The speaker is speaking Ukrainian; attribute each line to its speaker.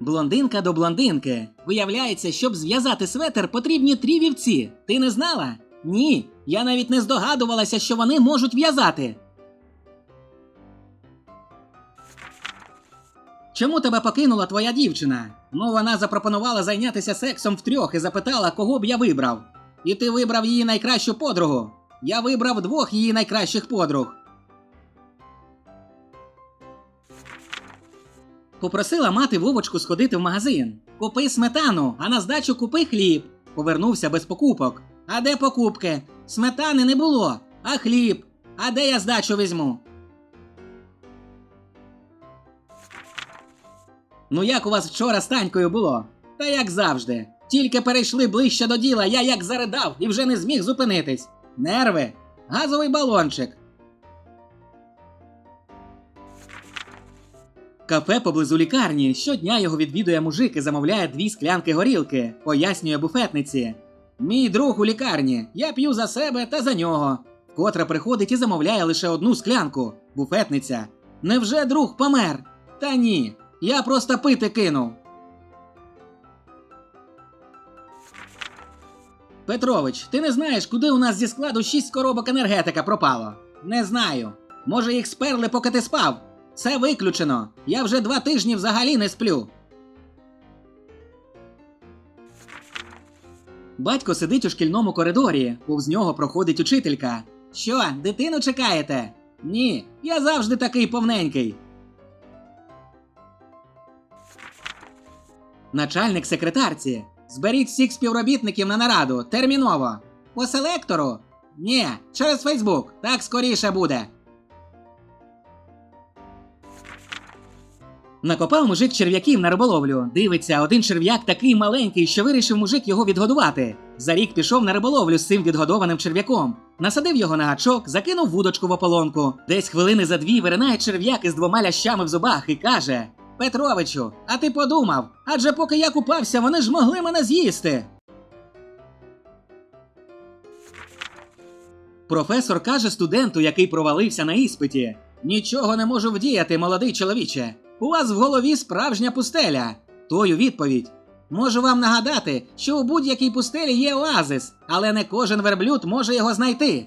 Speaker 1: Блондинка до блондинки. Виявляється, щоб зв'язати светр, потрібні три вівці. Ти не знала? Ні. Я навіть не здогадувалася, що вони можуть в'язати. Чому тебе покинула твоя дівчина? Ну, вона запропонувала зайнятися сексом втрьох і запитала, кого б я вибрав. І ти вибрав її найкращу подругу. Я вибрав двох її найкращих подруг. Попросила мати Вовочку сходити в магазин. Купи сметану, а на здачу купи хліб. Повернувся без покупок. А де покупки? Сметани не було. А хліб? А де я здачу візьму? Ну як у вас вчора з Танькою було? Та як завжди. Тільки перейшли ближче до діла, я як заридав і вже не зміг зупинитись. Нерви. Газовий балончик. Кафе поблизу лікарні. Щодня його відвідує мужик і замовляє дві склянки горілки, пояснює буфетниці. Мій друг у лікарні. Я п'ю за себе та за нього. Котра приходить і замовляє лише одну склянку. Буфетниця. Невже друг помер? Та ні. Я просто пити кинув. Петрович, ти не знаєш, куди у нас зі складу шість коробок енергетика пропало? Не знаю. Може, їх сперли, поки ти спав? Це виключено. Я вже два тижні взагалі не сплю. Батько сидить у шкільному коридорі, повз нього проходить учителька. Що, дитину чекаєте? Ні, я завжди такий повненький. Начальник секретарці. Зберіть всіх співробітників на нараду. Терміново. По селектору? Ні, через Фейсбук. Так скоріше буде. Накопав мужик черв'яків на риболовлю. Дивиться, один черв'як такий маленький, що вирішив мужик його відгодувати. За рік пішов на риболовлю з цим відгодованим черв'яком. Насадив його на гачок, закинув вудочку в ополонку. Десь хвилини за дві виринає черв'як із двома лящами в зубах і каже: Петровичу, а ти подумав? Адже поки я купався, вони ж могли мене з'їсти. Професор каже студенту, який провалився на іспиті: Нічого не можу вдіяти, молодий чоловіче. У вас в голові справжня пустеля. Тою відповідь. Можу вам нагадати, що у будь-якій пустелі є оазис, але не кожен верблюд може його знайти.